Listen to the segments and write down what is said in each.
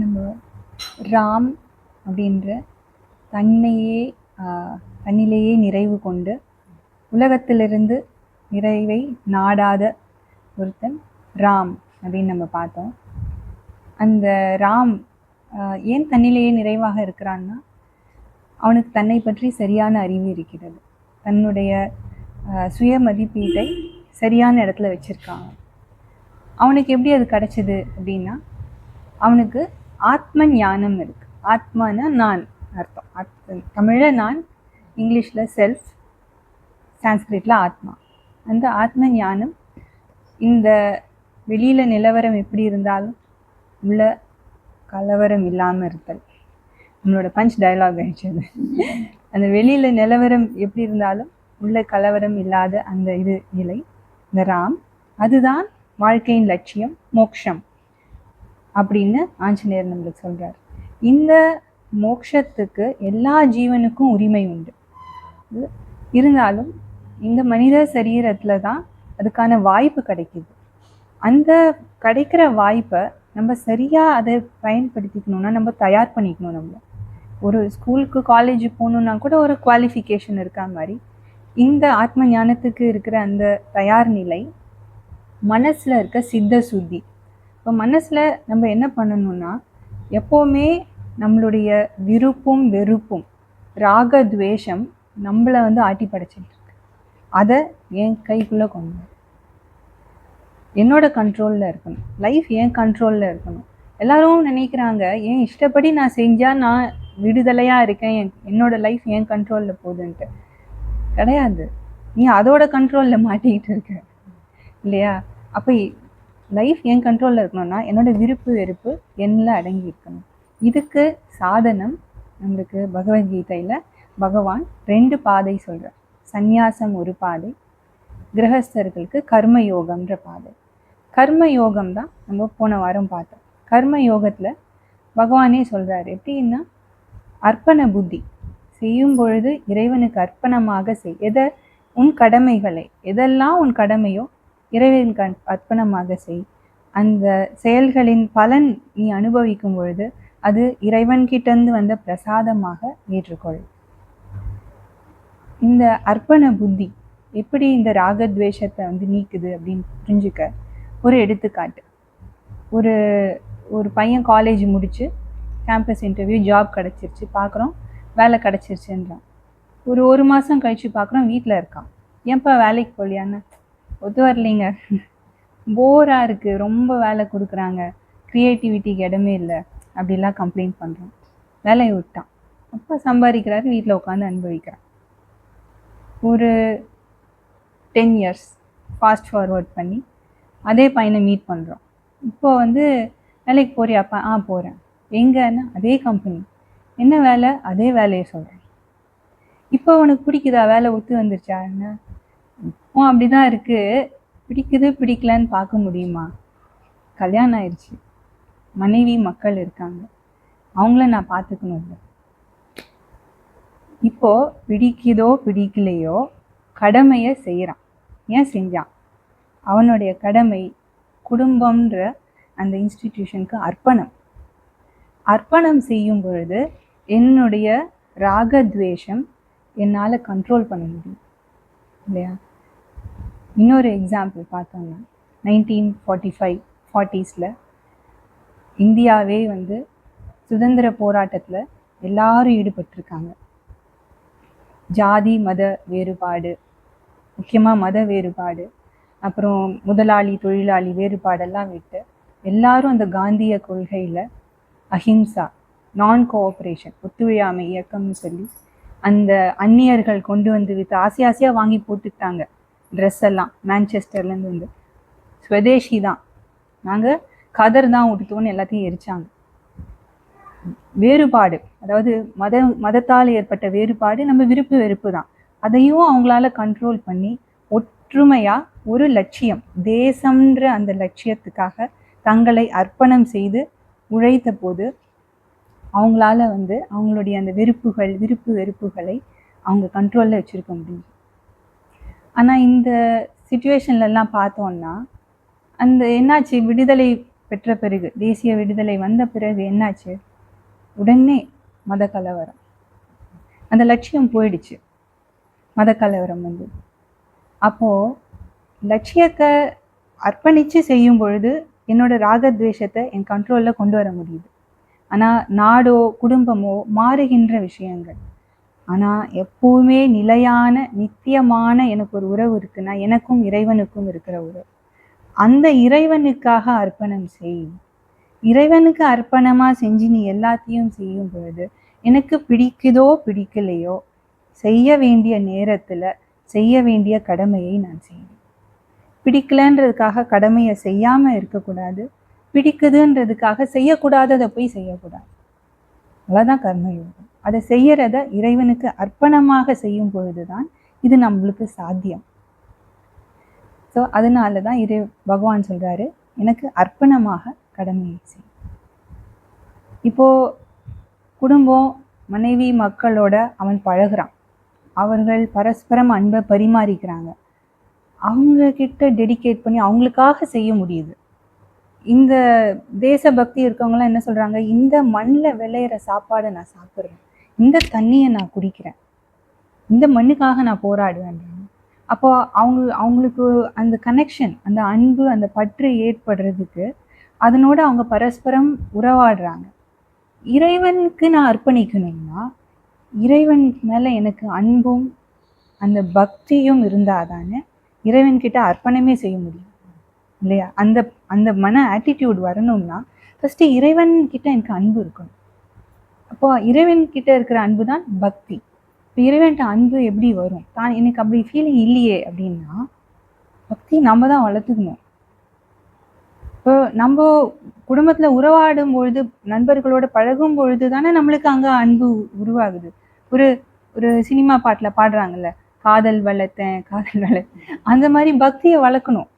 நம்ம ராம் அப்படின்ற தன்னையே தன்னிலேயே நிறைவு கொண்டு உலகத்திலிருந்து நிறைவை நாடாத ஒருத்தன் ராம் அப்படின்னு நம்ம பார்த்தோம். அந்த ராம் ஏன் தன்னிலேயே நிறைவாக இருக்கிறான்னா அவனுக்கு தன்னை பற்றி சரியான அறிவு இருக்கிறது. தன்னுடைய சுய மதிப்பீட்டை சரியான இடத்துல வச்சுருக்காங்க அவனுக்கு எப்படி அது கிடச்சிது அப்படின்னா அவனுக்கு ஆத்ம ஞானம் இருக்கு. ஆத்மானா நான் அர்த்தம். ஆத் தமிழில் நான் இங்கிலீஷில் செல்ஃப் சான்ஸ்கிரிட்டில் ஆத்மா. அந்த ஆத்ம ஞானம் இந்த வெளியில் நிலவரம் எப்படி இருந்தாலும் உள்ள கலவரம் இல்லாமல் இருத்தல். நம்மளோட பஞ்ச் டயலாக் ஆயிடுச்சு அந்த வெளியில் நிலவரம் எப்படி இருந்தாலும் உள்ள கலவரம் இல்லாத அந்த இது நிலை. இந்த ராம் அதுதான் வாழ்க்கையின் லட்சியம் மோக்ஷம். அப்படின்னு ஆஞ்சநேயர் நம்மளுக்கு சொல்கிறார் இந்த மோக்ஷத்துக்கு எல்லா ஜீவனுக்கும் உரிமை உண்டு. இருந்தாலும் இந்த மனித சரீரத்தில் தான் அதுக்கான வாய்ப்பு கிடைக்குது. அந்த கிடைக்கிற வாய்ப்பை நம்ம சரியாக அதை பயன்படுத்திக்கணும்னா நம்ம தயார் பண்ணிக்கணும் நம்ம ஒரு ஸ்கூலுக்கு காலேஜ் போகணுன்னா கூட ஒரு குவாலிஃபிகேஷன் இருக்கா மாதிரி. இந்த ஆத்ம ஞானத்துக்கு இருக்கிற அந்த தயார் நிலை மனசில் இருக்க சித்த சுத்தி இப்போ மனசில் நம்ம என்ன பண்ணணும்னா எப்போவுமே நம்மளுடைய விருப்பும் வெறுப்பும் ராக துவேஷம் நம்மளை வந்து ஆட்டி படைச்சிட்டு இருக்கு. அதை என் கைக்குள்ளே கொண்டு என்னோட கண்ட்ரோலில் இருக்கணும். லைஃப் என் கண்ட்ரோலில் இருக்கணும். எல்லாரும் நினைக்கிறாங்க என் இஷ்டப்படி நான் செஞ்சால் நான் விடுதலையாக இருக்கேன்? என் என்னோட லைஃப் என் கண்ட்ரோலில் போகுதுன்ட்டு. கிடையாது. நீ அதோட கண்ட்ரோலில் மாட்டிக்கிட்டு இருக்க. இல்லையா? அப்போ லைஃப் என் கண்ட்ரோலில் இருக்கணும்னா என்னோட விருப்பு வெறுப்பு என்னில் அடங்கி இருக்கணும். இதுக்கு சாதனம் நம்மளுக்கு பகவத்கீதையில் பகவான் ரெண்டு பாதை சொல்கிறார் சந்நியாசம் ஒரு பாதை கிரகஸ்தர்களுக்கு கர்ம யோகம்ன்ற பாதை. கர்ம யோகம் தான் நம்ம போன வாரம் பார்த்தோம். கர்ம யோகத்தில் பகவானே சொல்கிறார் எப்படின்னா அர்ப்பண புத்தி. செய்யும் பொழுது இறைவனுக்கு அர்ப்பணமாக செய். எதை? உன் கடமைகளை. எதெல்லாம் உன் கடமையோ இறைவனுக்கு அர்ப்பணமாக செய். அந்த செயல்களின் பலன் நீ அனுபவிக்கும் பொழுது அது இறைவன்கிட்டேருந்து வந்த பிரசாதமாக ஏற்றுக்கொள். இந்த அர்ப்பண புத்தி எப்படி இந்த ராகத்வேஷத்தை வந்து நீக்குது அப்படின்னு புரிஞ்சுக்க ஒரு எடுத்துக்காட்டு. ஒரு ஒரு பையன் காலேஜ் முடிச்சு கேம்பஸ் இன்டர்வியூ ஜாப் கிடச்சிருச்சு பார்க்குறோம் வேலை கிடச்சிருச்சுன்றான். ஒரு ஒரு மாதம் கழிச்சு பார்க்குறோம் வீட்டில் இருக்கான். ஏன்ப்பா வேலைக்கு போகலையான்னு ஒத்து வரலைங்க. போராக இருக்குது ரொம்ப வேலை கொடுக்குறாங்க. க்ரியேட்டிவிட்டிக்கு இடமே இல்லை. அப்படிலாம் கம்ப்ளைண்ட் பண்ணுறான் வேலையை விட்டான். அப்பா சம்பாதிக்கிறாரு. வீட்டில் உட்காந்து அனுபவிக்கிறான். ஒரு டென் இயர்ஸ் ஃபாஸ்ட் ஃபார்வர்ட் பண்ணி அதே பையனை மீட் பண்ணுறோம் இப்போ வந்து வேலைக்கு போறியாப்பா ஆ போகிறேன் எங்கன்னா? அதே கம்பெனி என்ன வேலை? அதே வேலையை சொல்கிறேன் இப்போ உனக்கு பிடிக்குதா? வேலை ஒத்து வந்துருச்சா? என்ன? இப்போ அப்படி தான் இருக்குது பிடிக்குது பிடிக்கலன்னு பார்க்க முடியுமா? கல்யாணம் ஆயிடுச்சு. மனைவி மக்கள் இருக்காங்க. அவங்கள நான் பார்த்துக்கணும் இல்லை. இப்போ பிடிக்குதோ பிடிக்கலையோ கடமையை செய்கிறான் ஏன் செஞ்சான்? அவனுடைய கடமை குடும்பம்ன்ற அந்த இன்ஸ்டிடியூஷனுக்கு அர்ப்பணம். அர்ப்பணம் செய்யும் பொழுது என்னுடைய ராகத்வேஷம் என்னால் கண்ட்ரோல் பண்ண முடியும். இல்லையா? இன்னொரு எக்ஸாம்பிள் பார்த்தோம்னா நைன்டீன் ஃபார்ட்டி ஃபைவ் ஃபார்ட்டிஸில் இந்தியாவே வந்து சுதந்திர போராட்டத்தில் எல்லாரும் ஈடுபட்டிருக்காங்க. ஜாதி மத வேறுபாடு முக்கியமாக மத வேறுபாடு அப்புறம் முதலாளி தொழிலாளி வேறுபாடெல்லாம் விட்டு எல்லாரும் அந்த காந்திய கொள்கையில் அஹிம்சா நான் கோஆப்ரேஷன் ஒத்துழையாமை இயக்கம்னு சொல்லி அந்த அந்நியர்கள் கொண்டு வந்து வித்து ஆசை ஆசையாக வாங்கி போட்டுக்கிட்டாங்க. ட்ரெஸ் எல்லாம் மான்செஸ்டர்லேருந்து வந்து. ஸ்வதேஷி தான். நாங்கள் கதர் தான் உடுத்துவோன்னு எல்லாத்தையும் எரிச்சாங்க. வேறுபாடு அதாவது மத மதத்தால் ஏற்பட்ட வேறுபாடு நம்ம விருப்பு வெறுப்பு தான். அதையும் அவங்களால கண்ட்ரோல் பண்ணி ஒற்றுமையா ஒரு லட்சியம் தேசம்ன்ற அந்த லட்சியத்துக்காக தங்களை அர்ப்பணம் செய்து உழைத்த போது அவங்களால வந்து அவங்களுடைய அந்த வெறுப்புகள் விருப்பு வெறுப்புகளை அவங்க கண்ட்ரோலில் வச்சுருக்க முடியும். ஆனால் இந்த சுச்சுவேஷன்லலாம் பார்த்தோன்னா அந்த என்னாச்சு? விடுதலை பெற்ற பிறகு தேசிய விடுதலை வந்த பிறகு என்னாச்சு? உடனே மத கலவரம் அந்த லட்சியம் போயிடுச்சு. மத கலவரம் வந்து. அப்போது லட்சியத்தை அர்ப்பணித்து செய்யும் பொழுது என்னோட ராகத்வேஷத்தை என் கண்ட்ரோலில் கொண்டு வர முடியுது. ஆனால் நாடோ குடும்பமோ மாறுகின்ற விஷயங்கள். ஆனால் எப்பவுமே நிலையான நித்தியமான எனக்கு ஒரு உறவு இருக்குன்னா எனக்கும் இறைவனுக்கும் இருக்கிற உறவு. அந்த இறைவனுக்காக அர்ப்பணம் செய். இறைவனுக்கு அர்ப்பணமாக செஞ்சு நீ எல்லாத்தையும் செய்யும் பொழுது எனக்கு பிடிக்குதோ பிடிக்கலையோ செய்ய வேண்டிய நேரத்தில் செய்ய வேண்டிய கடமையை நான் செய்வேன். பிடிக்கலன்றதுக்காக கடமையை செய்யாமல் இருக்கக்கூடாது. பிடிக்குதுன்றதுக்காக செய்யக்கூடாததை போய் செய்யக்கூடாது. அவ்வளோதான் கர்மயோகம். அதை செய்யறத இறைவனுக்கு அர்ப்பணமாக செய்யும் பொழுதுதான் இது நம்மளுக்கு சாத்தியம். ஸோ அதனால தான் இறை பகவான் சொல்கிறாரு எனக்கு அர்ப்பணமாக கடமையை செய் இப்போ குடும்பம் மனைவி மக்களோட அவன் பழகுறான். அவர்கள் பரஸ்பரம் அன்பை பரிமாறிக்கிறாங்க. அவங்க கிட்ட டெடிகேட் பண்ணி அவங்களுக்காக செய்ய முடியுது. இந்த தேசபக்தி இருக்கவங்களாம் என்ன சொல்கிறாங்க இந்த மண்ணில் விளையிற சாப்பாடை நான் சாப்பிட்றேன். இந்த தண்ணியை நான் குடிக்கிறேன். இந்த மண்ணுக்காக நான் போராடுவேன்றாங்க அப்போ அவங்க அவங்களுக்கு அந்த கனெக்ஷன் அந்த அன்பு அந்த பற்று ஏற்படுறதுக்கு அதனோட அவங்க பரஸ்பரம் உறவாடுறாங்க. இறைவனுக்கு நான் அர்ப்பணிக்கணும்னா இறைவன் மேலே எனக்கு அன்பும் அந்த பக்தியும் இருந்தால் தானே இறைவன்கிட்ட அர்ப்பணமே செய்ய முடியும். இல்லையா? அந்த அந்த மன ஆட்டிடியூட் வரணும்னா ஃபஸ்ட்டு இறைவன் கிட்ட எனக்கு அன்பு இருக்கணும். அப்போ இறைவன் கிட்ட இருக்கிற அன்பு தான் பக்தி. இப்போ இறைவன்கிட்ட அன்பு எப்படி வரும்? தான் எனக்கு அப்படி ஃபீலிங் இல்லையே அப்படின்னா பக்தி நம்ம தான் வளர்த்துக்கணும். இப்போ நம்ம குடும்பத்தில் உறவாடும் பொழுது நண்பர்களோட பழகும் பொழுது தானே நம்மளுக்கு அங்கே அன்பு உருவாகுது. ஒரு ஒரு சினிமா பாட்டில் பாடுறாங்கல்ல காதல் வளர்த்தேன் காதல் வளர்த்தேன். அந்த மாதிரி பக்தியை வளர்க்கணும்.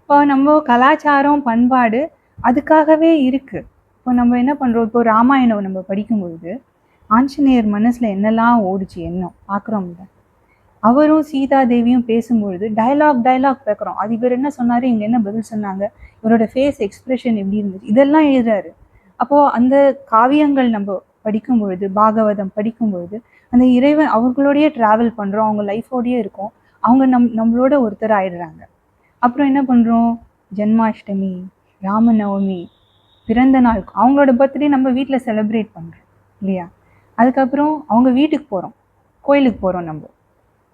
இப்போ நம்ம கலாச்சாரம் பண்பாடு அதுக்காகவே இருக்கு. இப்போ நம்ம என்ன பண்ணுறோம் இப்போ ராமாயணம் நம்ம படிக்கும்பொழுது ஆஞ்சநேயர் மனசில் என்னெல்லாம் ஓடுச்சு எண்ணம் பார்க்குறோம்ல அவரும் சீதா தேவியும் பேசும்பொழுது டயலாக் டயலாக் பேக்குறோம் அது இவர் என்ன சொன்னார்? இவங்க என்ன பதில் சொன்னாங்க? இவரோட ஃபேஸ் எக்ஸ்பிரஷன் எப்படி இருந்துச்சு? இதெல்லாம் எழுதுறாரு. அப்போது அந்த காவியங்கள் நம்ம படிக்கும் பொழுது பாகவதம் படிக்கும் பொழுது அந்த இறைவன் அவங்களோடயே ட்ராவல் பண்ணுறோம் அவங்க லைஃபோடயே இருக்கும். அவங்க நம் நம்மளோட ஒருத்தர் ஆயிடுறாங்க அப்புறம் என்ன பண்ணுறோம் ஜென்மாஷ்டமி ராமநவமி பிறந்த நாள் அவங்களோட பர்த்டே நம்ம வீட்டில் செலிப்ரேட் பண்ணுறோம் இல்லையா? அதுக்கப்புறம் அவங்க வீட்டுக்கு போகிறோம் கோயிலுக்கு போகிறோம் நம்ம.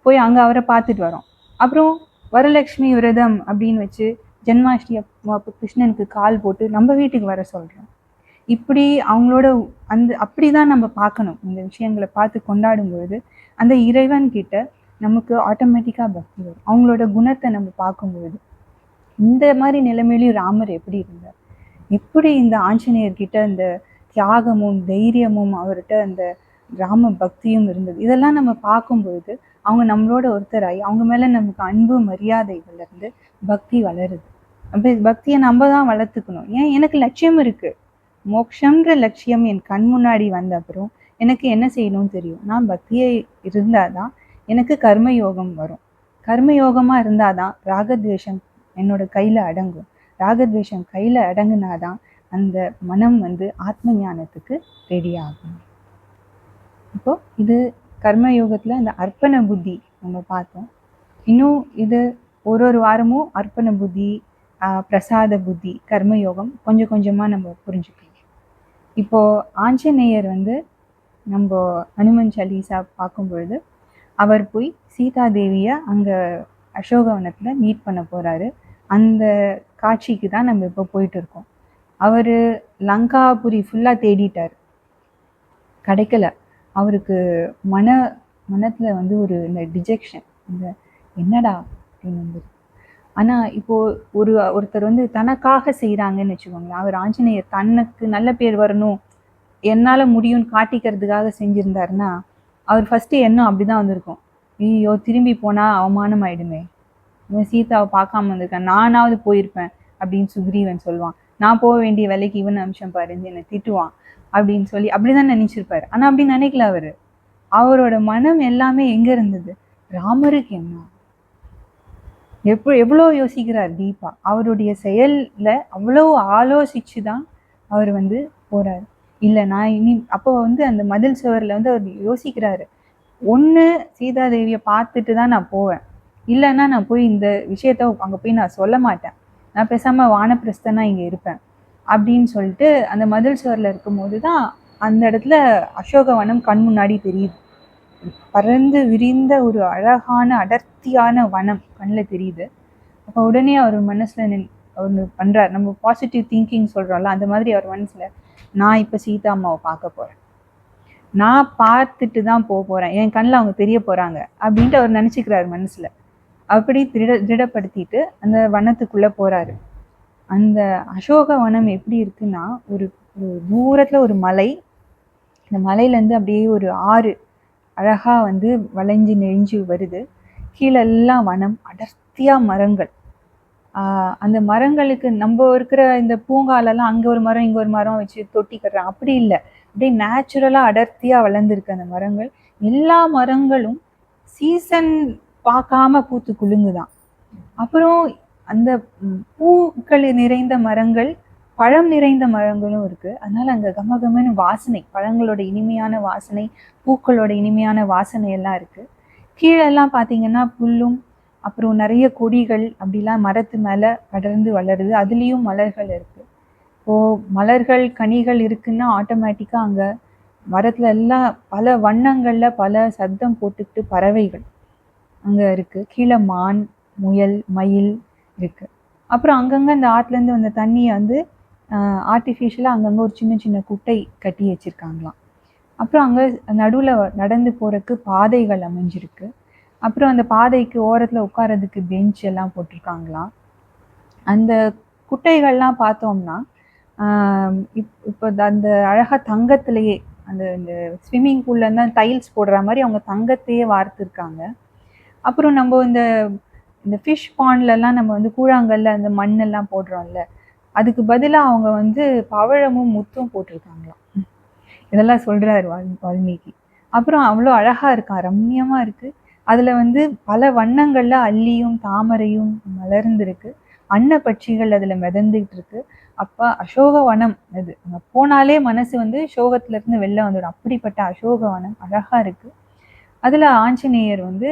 போய் அங்கே அவரை பார்த்துட்டு வரோம். அப்புறம் வரலட்சுமி விரதம் அப்படின்னு வச்சு ஜென்மாஷ்டி அப்போ கிருஷ்ணனுக்கு கால் போட்டு நம்ம வீட்டுக்கு வர சொல்கிறோம் இப்படி அவங்களோட அந்த அப்படி தான் நம்ம பார்க்கணும். இந்த விஷயங்களை பார்த்து கொண்டாடும் பொழுது அந்த இறைவன் கிட்ட நமக்கு ஆட்டோமேட்டிக்காக பக்தி வரும். அவங்களோட குணத்தை நம்ம பார்க்கும்பொழுது. இந்த மாதிரி நிலைமையிலையும் ராமர் எப்படி இருந்தார்? எப்படி இந்த ஆஞ்சநேயர்கிட்ட இந்த தியாகமும் தைரியமும் அவர்கிட்ட அந்த ராம பக்தியும் இருந்தது. இதெல்லாம் நம்ம பார்க்கும்பொழுது அவங்க நம்மளோட ஒருத்தராகி அவங்க மேலே நமக்கு அன்பு மரியாதை வளர்ந்து பக்தி வளருது. அப்போ பக்தியை நம்ம தான் வளர்த்துக்கணும். ஏன்? எனக்கு லட்சியம் இருக்குது மோக்ஷன்ற லட்சியம் என் கண் முன்னாடி வந்த அப்புறம் எனக்கு என்ன செய்யணும்னு தெரியும். நான் பக்தியை இருந்தால் தான் எனக்கு கர்ம யோகம் வரும். கர்ம யோகமாக இருந்தால் தான் ராகத்வேஷம் என்னோட கையில் அடங்கும். ராகத்வேஷம் கையில் அடங்குனாதான் அந்த மனம் வந்து ஆத்ம ஞானத்துக்கு ரெடி ஆகும். இப்போ இது கர்ம யோகத்தில் இந்த அர்ப்பண புத்தி நம்ம பார்த்தோம். இன்னும் இது ஒரு ஒரு வாரமும் அர்ப்பண புத்தி பிரசாத புத்தி கர்ம யோகம் கொஞ்சம் கொஞ்சமாக நம்ம புரிஞ்சுக்கலாம். இப்போது ஆஞ்சநேயர் வந்து நம்ம ஹனுமன் சலீசா பார்க்கும் பொழுது அவர் போய் சீதா தேவியை அங்கே அசோகவனத்தில் மீட் பண்ண போகிறாரு அந்த காட்சிக்கு தான் நம்ம இப்போ போயிட்டு இருக்கோம் அவர் லங்காபுரி ஃபுல்லாக தேடிட்டார். கிடைக்கல. அவருக்கு மன மனத்தில் வந்து ஒரு இந்த டிஜெக்ஷன் இந்த என்னடா அப்படின்னு வந்து. ஆனால் இப்போது ஒரு ஒருத்தர் வந்து தனக்காக செய்கிறாங்கன்னு வச்சுக்கோங்களேன். அவர் ஆஞ்சநேயர் தனக்கு நல்ல பேர் வரணும் என்னால் முடியும்னு காட்டிக்கிறதுக்காக செஞ்சுருந்தாருன்னா அவர் ஃபஸ்ட்டு எண்ணம் அப்படி தான் வந்திருக்கும். ஐயோ திரும்பி போனால் அவமானம் ஆயிடுமே. இவன் சீதாவை பார்க்காம வந்திருக்கான். நானாவது போயிருப்பேன் அப்படின்னு சுக்ரீவன் சொல்லுவான். நான் போக வேண்டிய வேலைக்கு இவன் அம்சம் பாருந்து என்னை திட்டுவான் அப்படின்னு சொல்லி அப்படிதான் நினைச்சிருப்பாரு. ஆனா அப்படி நினைக்கல அவரு. அவரோட மனம் எல்லாமே எங்க இருந்தது? ராமருக்கு என்ன? எப்போ எவ்வளோ யோசிக்கிறார் தீபா? அவருடைய செயலில் அவ்வளோ ஆலோசிச்சு தான் அவர் வந்து போறாரு. இல்லை நான் இனி அப்போ வந்து அந்த மதில் சுவரில் வந்து அவர் யோசிக்கிறாரு. ஒன்று சீதாதேவியை பார்த்துட்டு தான் நான் போவேன். இல்லைன்னா நான் போய் இந்த விஷயத்த அங்கே போய் நான் சொல்ல மாட்டேன். நான் பேசாமல் வானப்பிரஸ்தனாக இங்கே இருப்பேன். அப்படின்னு சொல்லிட்டு அந்த மதில் சுவரில் இருக்கும்போது தான் அந்த இடத்துல அசோகவனம் கண் முன்னாடி தெரியுது. பறந்து விரிந்த ஒரு அழகான அடர்த்தியான வனம் கண்ணில் தெரியுது. அப்போ உடனே அவர் மனசில் நின் ஒன்று பண்ணுறார் நம்ம பாசிட்டிவ் திங்கிங் சொல்கிறோம்ல அந்த மாதிரி அவர் மனசில் நான் இப்போ சீதா அம்மாவை பார்க்க போகிறேன் நான் பார்த்துட்டு தான் போக போகிறேன் என் கண்ணில் அவங்க தெரிய போகிறாங்க அப்படின்ட்டு அவர் நினச்சிக்கிறார் மனசில். அப்படி திட திடப்படுத்திட்டு அந்த வனத்துக்குள்ளே போகிறாரு அந்த அசோக வனம் எப்படி இருக்குன்னா ஒரு ஒரு தூரத்தில் ஒரு மலை. இந்த மலையிலேருந்து அப்படியே ஒரு ஆறு அழகாக வந்து வளைஞ்சு நெஞ்சு வருது. கீழெல்லாம் வனம் அடர்த்தியாக மரங்கள். அந்த மரங்களுக்கு நம்ம இருக்கிற இந்த பூங்காலெல்லாம் அங்கே ஒரு மரம் இங்கே ஒரு மரம் வச்சு தொட்டி அப்படி இல்லை. அப்படியே நேச்சுரலாக அடர்த்தியாக வளர்ந்துருக்கு அந்த மரங்கள். எல்லா மரங்களும் சீசன் பார்க்காம பூத்து குலுங்குதான். அப்புறம் அந்த பூக்கள் நிறைந்த மரங்கள் பழம் நிறைந்த மரங்களும் இருக்கு. அதனால அங்க கமகமன்னு வாசனை பழங்களோட இனிமையான வாசனை பூக்களோட இனிமையான வாசனை எல்லாம் இருக்கு. கீழெல்லாம் பார்த்தீங்கன்னா புல்லும் அப்புறம் நிறைய கொடிகள் அப்படிலாம் மரத்து மேலே படர்ந்து வளருது. அதுலேயும் மலர்கள் இருக்கு. இப்போ மலர்கள் கனிகள் இருக்குன்னா ஆட்டோமேட்டிக்காக அங்கே மரத்துல எல்லாம் பல வண்ணங்கள்ல பல சத்தம் போட்டுக்கிட்டு பறவைகள். அங்கே இருக்குது கீழே மான் முயல் மயில் இருக்குது அப்புறம் அங்கங்கே அந்த ஆற்றுலேருந்து வந்த தண்ணியை வந்து ஆர்டிஃபிஷியலாக அங்கங்கே ஒரு சின்ன சின்ன குட்டை கட்டி வச்சுருக்காங்களாம். அப்புறம் அங்கே நடுவில் நடந்து போகிறதுக்கு பாதைகள் அமைஞ்சிருக்கு. அப்புறம் அந்த பாதைக்கு ஓரத்தில் உட்காரதுக்கு பெஞ்ச் எல்லாம் போட்டிருக்காங்களாம். அந்த குட்டைகள்லாம் பார்த்தோம்னா இப் இப்போ அந்த அழகாக தங்கத்திலேயே அந்த இந்த ஸ்விம்மிங் பூல்ல தான் டைல்ஸ் போடுற மாதிரி அவங்க தங்கத்தையே வார்த்துருக்காங்க. அப்புறம் நம்ம இந்த இந்த ஃபிஷ் பாண்ட்லலாம் நம்ம வந்து கூழாங்கல்ல அந்த மண்ணெல்லாம் போடுறோம்ல அதுக்கு பதிலாக அவங்க வந்து பவழமும் முத்தும் போட்டிருக்காங்களாம். இதெல்லாம் சொல்கிறாரு வால் வால்மீகி. அப்புறம் அவ்வளோ அழகாக இருக்கான் ரம்யமாக இருக்குது அதில் வந்து பல வண்ணங்களில் அள்ளியும் தாமரையும் மலர்ந்துருக்கு. அன்னப்பட்சிகள் அதில் மிதந்துக்கிட்டு இருக்கு அப்போ அசோக வனம் அது அங்கே போனாலே மனசு வந்து சோகத்துலேருந்து வெளில வந்துடும். அப்படிப்பட்ட அசோக வனம் அழகாக இருக்குது அதில் ஆஞ்சநேயர் வந்து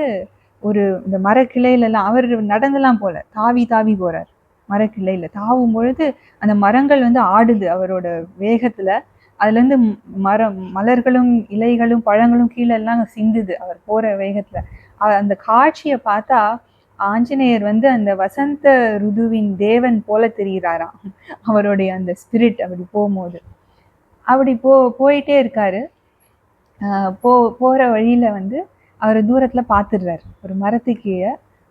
ஒரு இந்த மரக்கிளையிலலாம் அவர் நடந்தெல்லாம் போல தாவி தாவி போறார் மரக்கிளையில. தாவும் பொழுது அந்த மரங்கள் வந்து ஆடுது அவரோட வேகத்துல. அதுல இருந்து மரம் மலர்களும் இலைகளும் பழங்களும் கீழெல்லாம் சிந்துது அவர் போற வேகத்துல. அந்த காட்சியை பார்த்தா ஆஞ்சநேயர் வந்து அந்த வசந்த ருதுவின் தேவன் போல தெரிகிறாராம். அவருடைய அந்த ஸ்பிரிட் அப்படி போகும்போது. அப்படி போ போயிட்டே இருக்காரு. போ போகிற வழியில் வந்து அவர் தூரத்தில் பார்த்துடுறாரு ஒரு மரத்துக்கு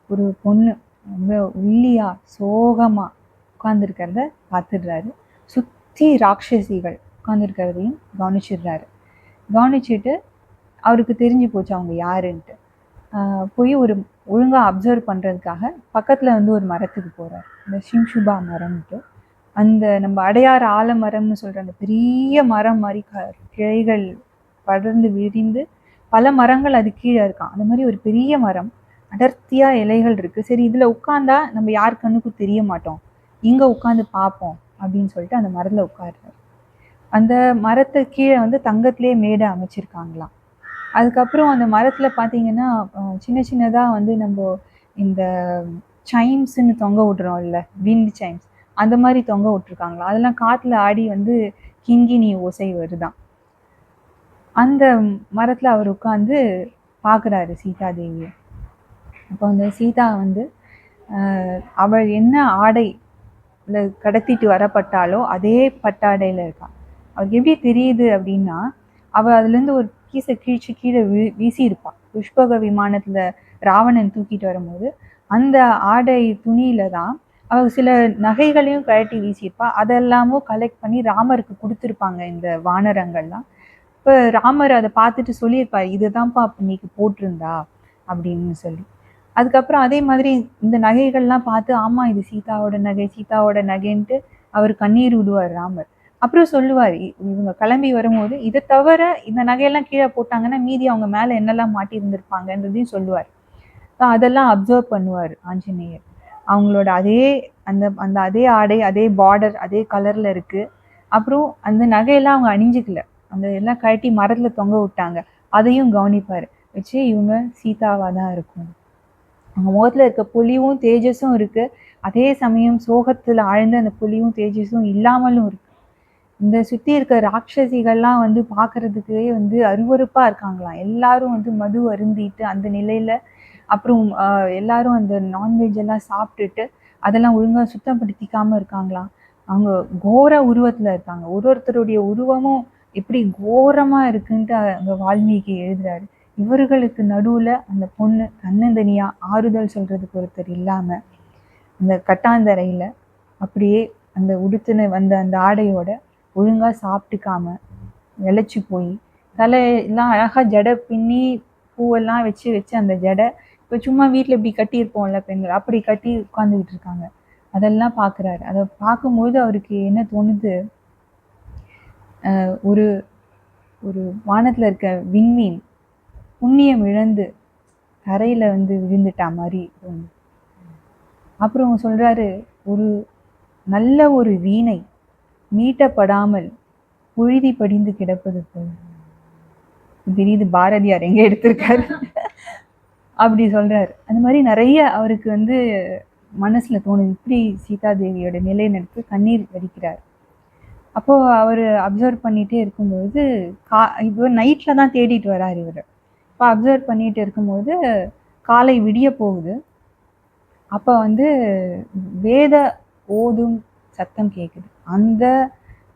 ஒரு பொண்ணு ரொம்ப உள்ளியாக சோகமாக உட்காந்துருக்கிறத பார்த்துடுறாரு சுற்றி ராட்சசிகள் உட்காந்துருக்கிறதையும் கவனிச்சிடுறாரு. கவனிச்சுட்டு அவருக்கு தெரிஞ்சு போச்சு அவங்க யாருன்ட்டு. போய் ஒரு ஒழுங்காக அப்சர்வ் பண்ணுறதுக்காக பக்கத்தில் வந்து ஒரு மரத்துக்கு போகிறார் இந்த ஷிம்ஷுபா மரம்ட்டு அந்த நம்ம அடையாறு ஆலமரம்னு சொல்கிற அந்த பெரிய மரம் மாதிரி க கிளைகள் படர்ந்து விரிந்து பல மரங்கள் அது கீழே இருக்கான் அந்த மாதிரி ஒரு பெரிய மரம் அடர்த்தியாக இலைகள் இருக்குது சரி இதில் உட்காந்தா நம்ம யார் கண்ணுக்கும் தெரிய மாட்டோம். இங்கே உட்காந்து பார்ப்போம் அப்படின்னு சொல்லிட்டு அந்த மரத்தில் உட்காருறாரு. அந்த மரத்தை கீழே வந்து தங்கத்திலே மேடை அமைச்சிருக்காங்களாம். அதுக்கப்புறம் அந்த மரத்தில் பார்த்தீங்கன்னா சின்ன சின்னதாக வந்து நம்ம இந்த சைம்ஸ்ன்னு தொங்க விட்றோம்ல விண்ட் சைம்ஸ் அந்த மாதிரி தொங்க விட்ருக்காங்களா அதெல்லாம் காற்றுல ஆடி வந்து கிங்கினி ஓசை வருதான் அந்த மரத்தில் அவர் உட்காந்து பார்க்குறாரு சீதா தேவியை அப்போ வந்து சீதா வந்து அவள் என்ன ஆடை கடத்திட்டு வரப்பட்டாலோ அதே பட்டாடையில் இருக்கான் அவளுக்கு எப்படி தெரியுது அப்படின்னா அவள் அதுலேருந்து ஒரு கீசை கீழ்ச்சி கீழே வீ வீசியிருப்பாள் புஷ்பக விமானத்தில் ராவணன் தூக்கிட்டு வரும்போது அந்த ஆடை துணியில தான் அவள் சில நகைகளையும் கழட்டி வீசியிருப்பா. அதெல்லாமும் கலெக்ட் பண்ணி ராமருக்கு கொடுத்துருப்பாங்க இந்த வானரங்கள்லாம். இப்போ ராமர் அதை பார்த்துட்டு சொல்லியிருப்பார் இதுதான்ப்பா இன்னைக்கு போட்டிருந்தா அப்படின்னு சொல்லி. அதுக்கப்புறம் அதே மாதிரி இந்த நகைகள்லாம் பார்த்து ஆமாம் இது சீதாவோட நகை சீதாவோட நகைன்ட்டு அவர் கண்ணீர் விடுவார் ராமர். அப்புறம் சொல்லுவார் இவங்க கிளம்பி வரும்போது இதை தவிர இந்த நகையெல்லாம் கீழே போட்டாங்கன்னா மீதி அவங்க மேலே என்னெல்லாம் மாட்டியிருந்திருப்பாங்கன்றதையும் சொல்லுவார். அதெல்லாம் அப்சர்வ் பண்ணுவார் ஆஞ்சநேயர். அவங்களோட அதே அந்த அந்த அதே ஆடை அதே பார்டர் அதே கலரில் இருக்குது அப்புறம் அந்த நகையெல்லாம் அவங்க அணிஞ்சிக்கல. அந்த எல்லாம் கழட்டி மரத்தில் தொங்க விட்டாங்க. அதையும் கவனிப்பார். வச்சு இவங்க சீதாவாக தான் இருக்கும். அவங்க முகத்தில் இருக்க புலியும் தேஜஸும் இருக்குது அதே சமயம் சோகத்தில் ஆழ்ந்த அந்த புலியும் தேஜஸும் இல்லாமலும் இருக்கு. இந்த சுற்றி இருக்க ராட்சசிகள்லாம் வந்து பார்க்கறதுக்கே வந்து அருவருப்பாக இருக்காங்களாம். எல்லாரும் வந்து மது அருந்திட்டு அந்த நிலையில் அப்புறம் எல்லாரும் அந்த நான்வெஜ் எல்லாம் சாப்பிட்டுட்டு அதெல்லாம் ஒழுங்காக சுத்தப்படுத்திக்காமல் இருக்காங்களாம். அவங்க கோர உருவத்தில் இருக்காங்க. ஒரு ஒருத்தருடைய உருவமும் எப்படி கோரமாக இருக்குன்ட்டு அங்கே வால்மீகி எழுதுறாரு. இவர்களுக்கு நடுவில் அந்த பொண்ணு தன்னந்தனியாக ஆறுதல் சொல்கிறதுக்கு ஒருத்தர் இல்லாமல் அந்த கட்டாந்தரையில் அப்படியே அந்த உடுத்துன வந்த அந்த ஆடையோட ஒழுங்காக சாப்பிட்டுக்காம இழைச்சி போய் தலையெல்லாம் அழகாக ஜடை பின்னி பூவெல்லாம் வச்சு வச்சு அந்த ஜடை இப்போ சும்மா வீட்டில் இப்படி கட்டியிருப்போம்ல பெண்கள் அப்படி கட்டி உட்காந்துக்கிட்டு இருக்காங்க. அதெல்லாம் பார்க்குறாரு அதை பார்க்கும்போது அவருக்கு என்ன தோணுது? ஒரு ஒரு வானத்தில் இருக்க விண்மீன் புண்ணியம் இழந்து தரையில் வந்து விழுந்துட்டா மாதிரி அப்புறம் சொல்கிறாரு ஒரு நல்ல ஒரு வீணை மீட்டப்படாமல் புழுதி படிந்து கிடப்பது போல். தெரியுது பாரதியார் எங்கே எடுத்திருக்காரு? அப்படி சொல்கிறார் அந்த மாதிரி நிறைய அவருக்கு வந்து மனசில் தோணுது. இப்படி சீதாதேவியோட நிலை நடத்து கண்ணீர் வடிக்கிறார். அப்போது அவர் அப்சர்வ் பண்ணிகிட்டே இருக்கும்போது கா இப்போ நைட்டில் தான் தேடிட்டு வரார் இவர். இப்போ அப்சர்வ் பண்ணிட்டு இருக்கும்போது காலை விடிய போகுது. அப்போ வந்து வேத ஓதும் சத்தம் கேட்குது அந்த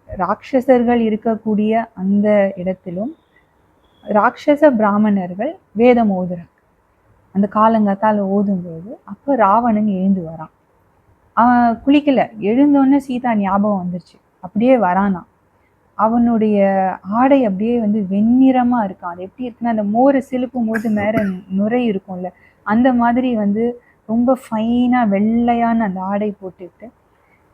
ராட்சசர்கள் இருக்கக்கூடிய அந்த இடத்திலும் ராட்சச பிராமணர்கள் வேதம் ஓதுறாங்க. அந்த காலங்கத்தால் ஓதும்போது அப்போ ராவணன் எழுந்து வரான். அவன் குளிக்கல. எழுந்தோடனே சீதா ஞாபகம் வந்துருச்சு. அப்படியே வரானா அவனுடைய ஆடை அப்படியே வந்து வெண்ணிறமா இருக்கான் அது எப்படி இருக்குன்னா அந்த மோரை சிலுப்பும் போது மேல நுரை இருக்கும்ல அந்த மாதிரி வந்து ரொம்ப ஃபைனா வெள்ளையான அந்த ஆடை போட்டுட்டு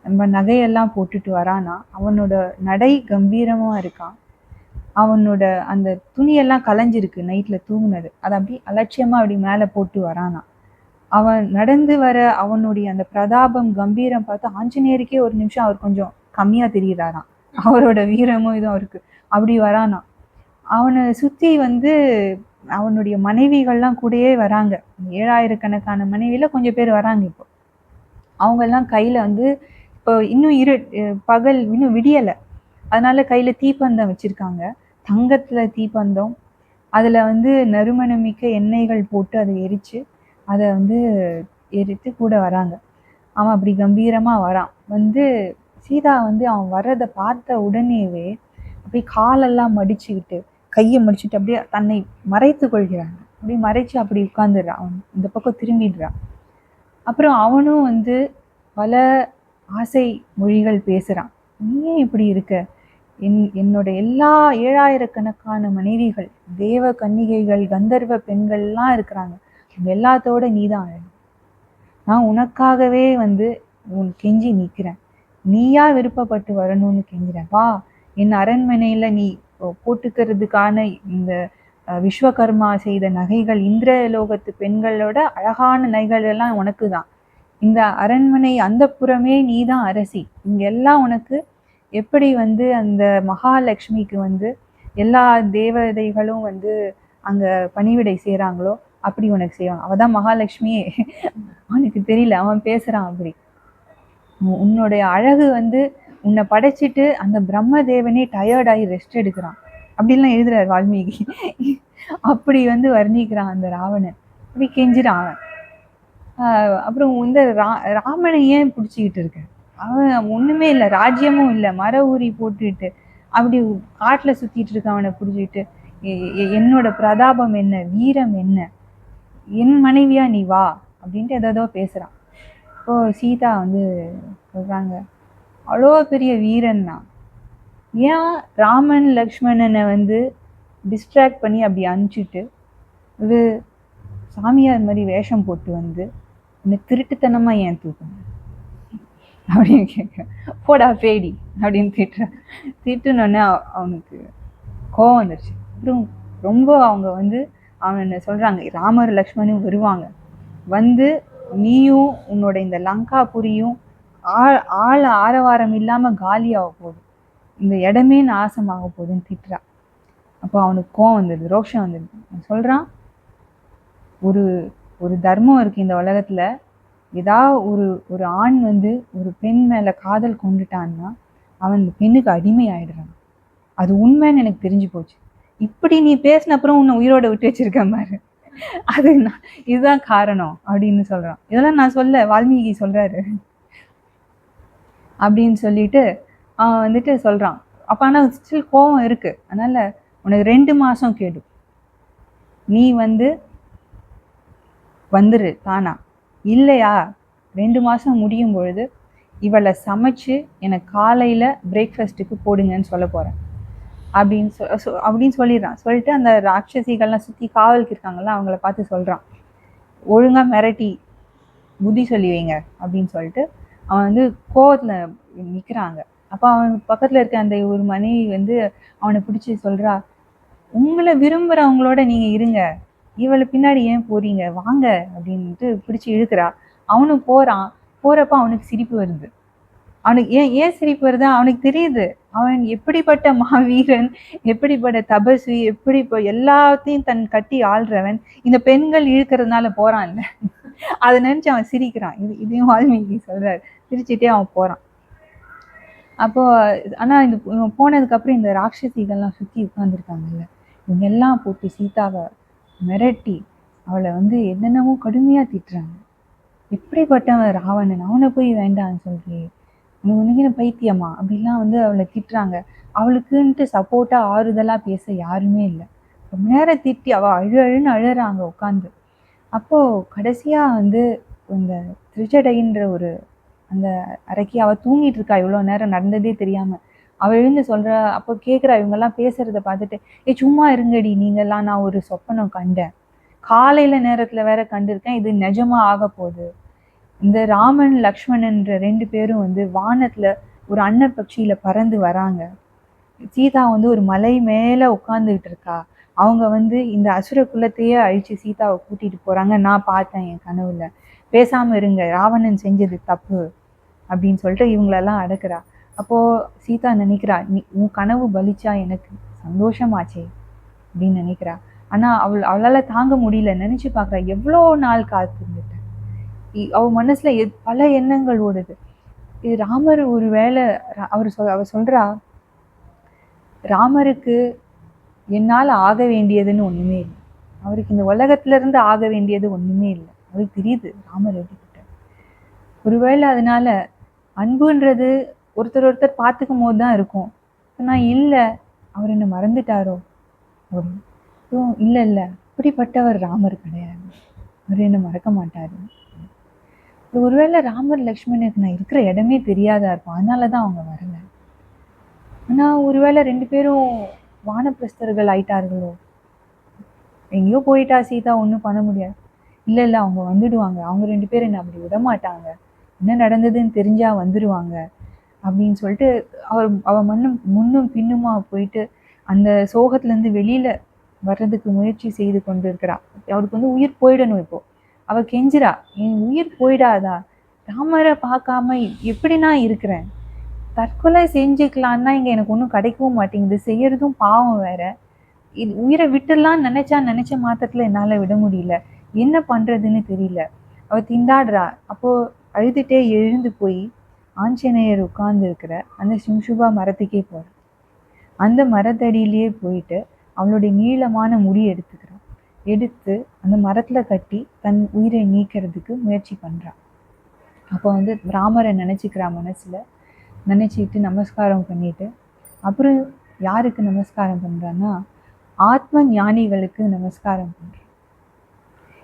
நம்ம நகையெல்லாம் போட்டுட்டு வரானா அவனோட நடை கம்பீரமா இருக்கான் அவனோட அந்த துணியெல்லாம் கலைஞ்சிருக்கு நைட்ல தூங்கினது. அதை அப்படி அலட்சியமா அப்படி மேலே போட்டு வரானா அவன் நடந்து வர அவனுடைய அந்த பிரதாபம் கம்பீரம் பார்த்து ஆஞ்சநேயருக்கே ஒரு நிமிஷம் அவர் கொஞ்சம் கம்மியா தெரியுறாராம். அவரோட வீரமும் இதுவும் அவருக்கு அப்படி வரானா அவனை சுத்தி வந்து அவனுடைய மனைவிகள்லாம் கூடயே வராங்க. ஏழாயிரக்கணக்கான மனைவியில கொஞ்சம் பேர் வராங்க இப்போ. அவங்க எல்லாம் கையில வந்து இப்போ இன்னும் இரு பகல் இன்னும் விடியல. அதனால கையில தீப்பந்தம் வச்சிருக்காங்க. தங்கத்துல தீப்பந்தம். அதுல வந்து நறுமணமிக்க எண்ணெய்கள் போட்டு அதை எரிச்சு அதை வந்து எரித்து கூட வராங்க. அவன் அப்படி கம்பீரமா வரான். வந்து சீதா வந்து அவன் வர்றதை பார்த்த உடனேவே அப்படியே காலெல்லாம் மடிச்சுக்கிட்டு கையை மடிச்சுட்டு அப்படியே தன்னை மறைத்து கொள்கிறாங்க. அப்படியே மறைச்சு அப்படி உட்காந்துடுறான் அவன். இந்த பக்கம் திரும்பிடுறான் அப்புறம் அவனும் வந்து பல ஆசை மொழிகள் பேசுகிறான் நீ ஏன் இப்படி இருக்க? என் என்னோட எல்லா ஏழாயிரக்கணக்கான மனைவிகள் தேவ கன்னிகைகள் கந்தர்வ பெண்கள்லாம் இருக்கிறாங்க. எல்லாத்தோட நீதான் அழகு. நான் உனக்காகவே வந்து உன் கெஞ்சி நிற்கிறேன் நீயா விருப்பப்பட்டு வரணும்னு கெஞ்சுறேன் என் அரண்மனையில நீ போட்டுக்கிறதுக்கான இந்த விஸ்வகர்மா செய்த நகைகள் இந்திரலோகத்து பெண்களோட அழகான நகைகள் எல்லாம் உனக்கு தான் இந்த அரண்மனை அந்த புறமே நீ தான் அரசி. இங்கெல்லாம் உனக்கு எப்படி வந்து அந்த மகாலட்சுமிக்கு வந்து எல்லா தேவதைகளும் வந்து அங்க பணிவிடை செய்கிறாங்களோ அப்படி உனக்கு செய்வாங்க அவள் தான் மகாலட்சுமியே. அவனுக்கு தெரியல அவன் பேசுறான் அப்படி. உன்னுடைய அழகு வந்து உன்னை படைச்சிட்டு அந்த பிரம்மதேவனே டயர்டாகி ரெஸ்ட் எடுக்கிறான். அப்படிலாம் எழுதுறாரு வால்மீகி. அப்படி வந்து வர்ணிக்கிறான் அந்த ராவணன். அப்படி கெஞ்சிறான் அவன். அப்புறம் இந்த ரா ராமனை ஏன் பிடிச்சிக்கிட்டு இருக்க? அவன் ஒண்ணுமே இல்லை ராஜ்யமும் இல்லை மர ஊறி போட்டுட்டு அப்படி காட்டில் சுற்றிட்டு இருக்க அவனை பிடிச்சிக்கிட்டு எ- எ- என்னோட பிரதாபம் என்ன வீரம் என்ன? என் மனைவியா நீ வா அப்படின்ட்டு ஏதோ பேசுகிறான் இப்போ சீதா வந்து சொல்கிறாங்க அவ்வளோ பெரிய வீரன் தான் ஏன் ராமன் லக்ஷ்மணனை வந்து டிஸ்ட்ராக்ட் பண்ணி அப்படி அனுப்பிச்சிட்டு ஒரு சாமியார் மாதிரி வேஷம் போட்டு வந்து இந்த திருட்டுத்தனமாக ஏன் தூக்கணும் அப்படின்னு கேட்குறேன் போடா பேடி அப்படின்னு திட்டுறேன் திட்டுனோடனே அவனுக்கு கோவம் வந்துருச்சு. அப்புறம் ரொம்ப அவங்க வந்து அவனை சொல்கிறாங்க ராமர் லக்ஷ்மணும் வருவாங்க. வந்து நீயும் உன்னோட இந்த லங்காபுரியும் ஆள் ஆள் ஆரவாரம் இல்லாமல் காலியாக போகுது. இந்த இடமே நாசமாக போகுதுன்னு திட்டுறா. அப்போ அவனுக்கு கோவம் வந்தது ரோஷம் வந்தது சொல்கிறான் ஒரு ஒரு தர்மம் இருக்குது இந்த உலகத்தில். ஏதாவது ஒரு ஒரு ஆண் வந்து ஒரு பெண் மேலே காதல் கொண்டுட்டான்னா அவன் இந்த பெண்ணுக்கு அடிமை ஆயிடுறான் அது உண்மைன்னு எனக்கு தெரிஞ்சு போச்சு. இப்படி நீ பேசின அப்புறம் உன்னை உயிரோட விட்டு வச்சிருக்க மாதிரி அது நான் இதுதான் காரணம் அப்படின்னு சொல்கிறான் இதெல்லாம் நான் சொல்ல வால்மீகி சொல்கிறாரு அப்படின்னு சொல்லிட்டு அவன் வந்துட்டு சொல்கிறான் அப்போ ஆனால் ஸ்டில் கோவம் இருக்குது அதனால் உனக்கு ரெண்டு மாதம் கேடும் நீ வந்து வந்துரு தானா? இல்லையா? ரெண்டு மாதம் முடியும் பொழுது இவளை சமைச்சு எனக்கு காலையில் பிரேக்ஃபாஸ்ட்டுக்கு போடுங்கன்னு சொல்ல போகிறேன் அப்படின்னு சொ அப்படின்னு சொல்லிடுறான். சொல்லிட்டு அந்த ராட்சசிகள்லாம் சுற்றி காவலுக்கு இருக்காங்கல்ல அவங்கள பார்த்து சொல்கிறான் ஒழுங்காக மிரட்டி புத்தி சொல்லி வைங்க அப்படின்னு சொல்லிட்டு அவன் வந்து கோவத்தில் நிற்கிறாங்க அப்போ அவன் பக்கத்தில் இருக்க அந்த ஒரு மனைவி வந்து அவனை பிடிச்சி சொல்கிறா உங்களை விரும்புகிறவங்களோட நீங்கள் இருங்க. இவளை பின்னாடி ஏன் போறீங்க? வாங்க அப்படின்ட்டு பிடிச்சி இழுக்கிறா. அவனும் போகிறான் போகிறப்ப அவனுக்கு சிரிப்பு வருது. அவனுக்கு ஏன் ஏன் சிரிப்பு வருது? அவனுக்கு தெரியுது. அவன் எப்படிப்பட்ட மாவீரன் எப்படிப்பட்ட தபஸ்வி எப்படி எல்லாத்தையும் தன் கட்டி ஆள்றவன். இந்த பெண்கள் இழுக்கிறதுனால போறான்ல அதை நினைச்சு அவன் சிரிக்கிறான். இது இதையும் வால்மீகி சொல்றாரு. சிரிச்சுட்டே அவன் போறான். அப்போ ஆனா இந்த இவன் போனதுக்கப்புறம் இந்த ராட்சசிகள்லாம் சுற்றி உட்காந்துருக்காங்கல்ல இவங்க எல்லாம் போட்டு சீதாவை மிரட்டி அவளை வந்து என்னென்னமோ கடுமையா திட்டுறாங்க. எப்படிப்பட்டவன் ராவணன்? அவனை போய் வேண்டான்னு சொல்லி உனக்கு பைத்தியமா? அப்படிலாம் வந்து அவளை திட்டுறாங்க. அவளுக்குன்ட்டு சப்போர்ட்டாக ஆறுதலாக பேச யாருமே இல்லை. ரொம்ப நேரம் திட்டி அவள் அழு அழுன்னு அழுறாங்க உட்காந்து அப்போது கடைசியாக வந்து இந்த திருச்சடைன்ற ஒரு அந்த அரைக்கி அவள் தூங்கிட்டு இருக்கா. இவ்வளோ நேரம் நடந்ததே தெரியாமல் அவள் எழுந்து சொல்கிற அப்போ கேட்குறா இவங்கெல்லாம் பேசுகிறத பார்த்துட்டு ஏ சும்மா இருங்கடி நீங்கள்லாம் நான் ஒரு சொப்பனம் கண்டேன். காலையில் நேரத்தில் வேற கண்டிருக்கேன். இது நிஜமாக ஆக போகுது. இந்த ராமன் லக்ஷ்மணன்ற ரெண்டு பேரும் வந்து வானத்தில் ஒரு அன்ன பட்சியில் பறந்து வராங்க. சீதா வந்து ஒரு மலை மேலே உட்காந்துக்கிட்டு இருக்கா. அவங்க வந்து இந்த அசுர குலத்தையே அழித்து சீதாவை கூட்டிகிட்டு போகிறாங்க நான் பார்த்தேன் என் கனவுல. பேசாமல் இருங்க ராவணன் செஞ்சது தப்பு அப்படின்னு சொல்லிட்டு இவங்களெல்லாம் அடக்குறா. அப்போது சீதா நினைக்கிறா நீ உன் கனவு பலிச்சா எனக்கு சந்தோஷமாச்சே அப்படின்னு நினைக்கிறா. ஆனால் அவள் அவளால் தாங்க முடியல. நினச்சி பார்க்குறா எவ்வளோ நாள் காத்திருந்துட்டேன் அவ மனசுல பல எண்ணங்கள் ஓடுது. இது ராமர் ஒரு வேலை அவர் சொல் அவர் சொல்றா ராமருக்கு என்னால் ஆக வேண்டியதுன்னு ஒன்றுமே இல்லை. அவருக்கு இந்த உலகத்திலேருந்து ஆக வேண்டியது ஒன்றுமே இல்லை. அவருக்கு தெரியுது ராமர் எப்படிப்பட்ட ஒருவேளை அதனால அன்புன்றது ஒருத்தர் ஒருத்தர் பார்த்துக்கும் போது தான் இருக்கும். நான் இல்லை அவர் என்ன மறந்துட்டாரோ? அப்படின்னு இல்லை இல்லை. அப்படிப்பட்டவர் ராமர் கிடையாது. அவர் என்ன மறக்க மாட்டார். ஒருவேளை ராமர் லக்ஷ்மணனுக்கு நான் இருக்கிற இடமே தெரியாதா இருக்கும். அதனால தான் அவங்க வரல. ஆனால் ஒருவேளை ரெண்டு பேரும் வானப்பிரஸ்தர்கள் ஆயிட்டார்களோ? எங்கேயோ போயிட்டா சீதா ஒன்றும் பண்ண முடியாது. இல்லை இல்லை அவங்க வந்துடுவாங்க. அவங்க ரெண்டு பேரும் என்ன அப்படி விட மாட்டாங்க. என்ன நடந்ததுன்னு தெரிஞ்சா வந்துடுவாங்க அப்படின்னு சொல்லிட்டு அவர் அவள் மண்ணும் முன்னும் பின்னுமா போயிட்டு அந்த சோகத்துலேருந்து வெளியில் வர்றதுக்கு முயற்சி செய்து கொண்டு இருக்கிறா அவருக்கு வந்து உயிர் போயிடணும் இப்போ. அவள் கெஞ்சிரா என் உயிர் போயிடாதா? ராமரை பார்க்காம எப்படி நான் இருக்கிறேன்? தற்கொலை செஞ்சுக்கலான்னா இங்கே எனக்கு ஒன்றும் கிடைக்கவும் மாட்டேங்குது செய்யறதும் பாவம் வேற. இது உயிரை விட்டுடலாம் நினைச்சா நினைச்ச மாத்திரத்தில் என்னால் விட முடியல. என்ன பண்ணுறதுன்னு தெரியல. அவள் திண்டாடுறா. அப்போது அழுதுகிட்டே எழுந்து போய் ஆஞ்சநேயர் உட்கார்ந்து இருக்கிற அந்த சிம்சுபா மரத்துக்கே போகிறேன் அந்த மரத்தடியிலேயே போயிட்டு அவளுடைய நீளமான முடி எடுத்துக்கிறான் எடுத்து அந்த மரத்தில் கட்டி தன் உயிரை நீக்கிறதுக்கு முயற்சி பண்ணுறான் அப்போ வந்து ராமரை நினச்சிக்கிறா மனசில். நினச்சிக்கிட்டு நமஸ்காரம் பண்ணிட்டு அப்புறம் யாருக்கு நமஸ்காரம் பண்ணுறான்னா ஆத்ம ஞானிகளுக்கு நமஸ்காரம் பண்ணுறான்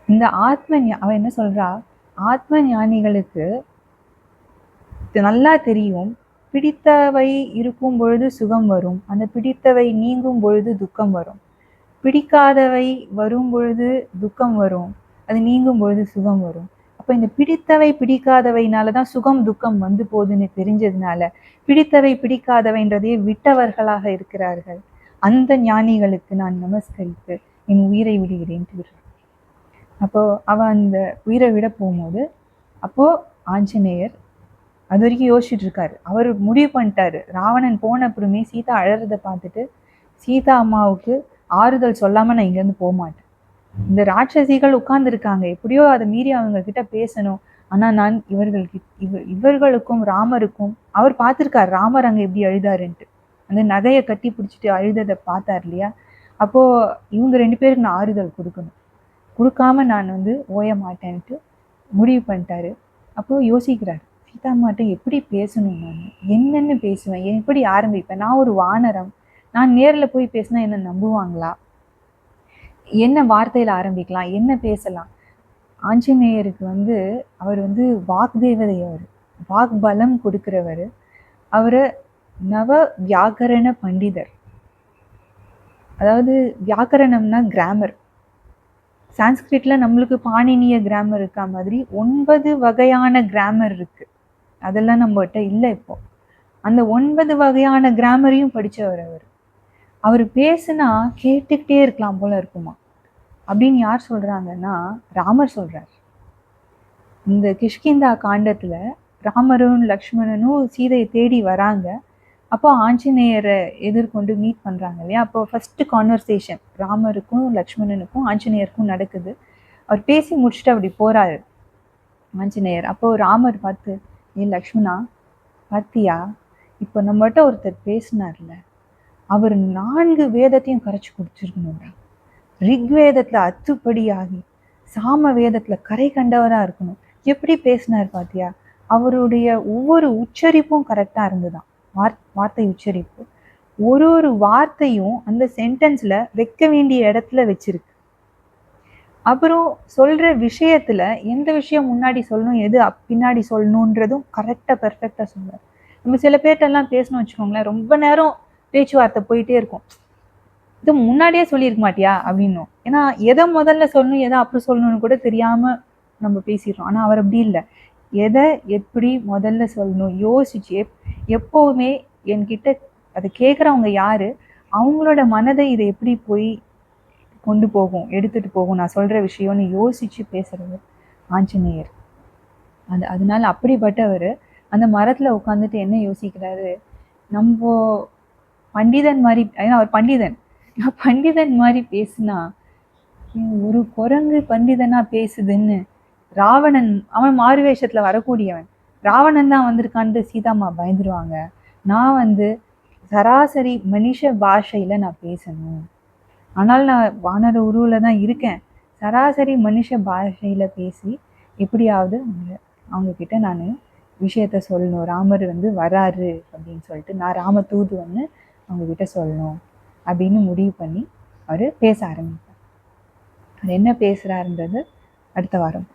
இந்த ஆத்ம அவன் என்ன சொல்கிறா ஆத்ம ஞானிகளுக்கு நல்லா தெரியும் பிடித்தவை இருக்கும் பொழுது சுகம் வரும் அந்த பிடித்தவை நீங்கும் பொழுது துக்கம் வரும். பிடிக்காதவை வரும் பொழுது துக்கம் வரும். அது நீங்கும் பொழுது சுகம் வரும். அப்போ இந்த பிடித்தவை பிடிக்காதவைனால தான் சுகம் துக்கம் வந்து போகுதுன்னு தெரிஞ்சதுனால பிடித்தவை பிடிக்காதவைன்றதையே விட்டவர்களாக இருக்கிறார்கள். அந்த ஞானிகளுக்கு நான் நமஸ்கரித்து என் உயிரை விடுகிறேன் அப்போ அவன் அந்த உயிரை விட போகும்போது அப்போது ஆஞ்சநேயர் அது வரைக்கும் யோசிச்சுட்டு இருக்காரு. அவர் முடிவு பண்ணிட்டாரு. ராவணன் போன அப்புறமே சீதா அழறதை பார்த்துட்டு சீதா அம்மாவுக்கு ஆறுதல் சொல்லாமல் நான் இங்கேருந்து போக மாட்டேன். இந்த ராட்சசிகள் உட்கார்ந்துருக்காங்க. எப்படியோ அதை மீறி அவங்க கிட்ட பேசணும். ஆனால் நான் இவர்களுக்கு இவ இவர்களுக்கும் ராமருக்கும் அவர் பார்த்துருக்கார் ராமர் அங்கே எப்படி அழுதாருன்ட்டு. அந்த நகையை கட்டி பிடிச்சிட்டு அழுததை பார்த்தார் இல்லையா? அப்போது இவங்க ரெண்டு பேருக்கு நான் ஆறுதல் கொடுக்கணும். கொடுக்காம நான் வந்து ஓய மாட்டேன்ட்டு முடிவு பண்ணிட்டாரு. அப்போது யோசிக்கிறார் சீதாம்மாட்ட எப்படி பேசணும் நான்? என்னென்னு பேசுவேன் எப்படி ஆரம்பிப்பேன்? நான் ஒரு வானரம் நான் நேரில் போய் பேசினா என்ன நம்புவாங்களா? என்ன வார்த்தையில் ஆரம்பிக்கலாம்? என்ன பேசலாம்? ஆஞ்சநேயருக்கு வந்து அவர் வந்து வாக்தேவதை அவர். வாக்பலம் கொடுக்குறவர். அவர் நவ வியாக்கரண பண்டிதர். அதாவது வியாக்கரணம்னா கிராமர் சான்ஸ்கிரிட்டில் நம்மளுக்கு பாணினிய கிராமர் இருக்கா மாதிரி ஒன்பது வகையான கிராமர் இருக்குது அதெல்லாம் நம்மகிட்ட இல்லை இப்போ. அந்த ஒன்பது வகையான கிராமரையும் படித்தவர் அவர். அவர் பேசுனா கேட்டுக்கிட்டே இருக்கலாம் போல இருக்குமா? அப்படின்னு யார் சொல்கிறாங்கன்னா ராமர் சொல்கிறார் இந்த கிஷ்கிந்தா காண்டத்தில் ராமரும் லக்ஷ்மணனும் சீதையை தேடி வராங்க. அப்போ ஆஞ்சநேயரை எதிர்கொண்டு மீட் பண்ணுறாங்க இல்லையா? அப்போ ஃபஸ்ட்டு கான்வர்சேஷன் ராமருக்கும் லக்ஷ்மணனுக்கும் ஆஞ்சநேயருக்கும் நடக்குது. அவர் பேசி முடிச்சுட்டு அப்படி போகிறாரு ஆஞ்சநேயர். அப்போது ராமர் பார்த்து ஏ லக்ஷ்மணா பார்த்தியா? இப்போ நம்மகிட்ட ஒருத்தர் பேசினார்ல அவர் நான்கு வேதத்தையும் கரைச்சி குடிச்சிருக்கணும்டா. ரிக்வேதத்தில் அத்துப்படியாகி சாம வேதத்தில் கரை கண்டவராக இருக்கணும். எப்படி பேசினார் பாத்தியா? அவருடைய ஒவ்வொரு உச்சரிப்பும் கரெக்டாக இருந்துதான். வார் வார்த்தை உச்சரிப்பு. ஒரு ஒரு வார்த்தையும் அந்த சென்டென்ஸில் வைக்க வேண்டிய இடத்துல வச்சிருக்கு. அப்புறம் சொல்கிற விஷயத்தில் எந்த விஷயம் முன்னாடி சொல்லணும் எது பின்னாடி சொல்லணுன்றதும் கரெக்டாக பெர்ஃபெக்டாக சொல்லுவார் நம்ம சில பேர்ட்டெல்லாம் பேசணும் வச்சுக்கோங்களேன் ரொம்ப நேரம் பேச்சுவார்த்தை போயிட்டே இருக்கும். இது முன்னாடியே சொல்லியிருக்க மாட்டியா? அப்படின்னும். ஏன்னா எதை முதல்ல சொல்லணும் எதை அப்புறம் சொல்லணும்னு கூட தெரியாமல் நம்ம பேசிடுறோம். ஆனால் அவர் அப்படி இல்லை. எதை எப்படி முதல்ல சொல்லணும் யோசிச்சு எப் எப்போவுமே என்கிட்ட அதை கேட்குறவங்க யார் அவங்களோட மனதை இதை எப்படி போய் கொண்டு போகும் எடுத்துகிட்டு போகும் நான் சொல்கிற விஷயம்னு யோசித்து பேசுகிறது ஆஞ்சநேயர். அது அதனால அப்படிப்பட்டவர் அந்த மரத்தில் உட்காந்துட்டு என்ன யோசிக்கிறாரு? நம்ம பண்டிதன் மாதிரி ஏன்னா அவர் பண்டிதன். பண்டிதன் மாதிரி பேசுனா ஒரு குரங்கு பண்டிதனா பேசுதுன்னு ராவணன் அவன் மாறு வேஷத்தில் வரக்கூடியவன். ராவணன் தான் வந்திருக்கான்ட்டு சீதாமா பயந்துருவாங்க. நான் வந்து சராசரி மனுஷ பாஷையில் நான் பேசணும். ஆனால் நான் வானர உருவில் தான் இருக்கேன். சராசரி மனுஷ பாஷையில் பேசி எப்படியாவது அவங்க அவங்கக்கிட்ட நான் விஷயத்த சொல்லணும். ராமர் வந்து வராரு அப்படின்னு சொல்லிட்டு நான் ராம தூது வந்து அவங்கக்கிட்ட சொல்லணும் அப்படின்னு முடிவு பண்ணி அவர் பேச ஆரம்பிப்பார். அவர் என்ன பேசுகிறாருன்றது அடுத்த வாரம்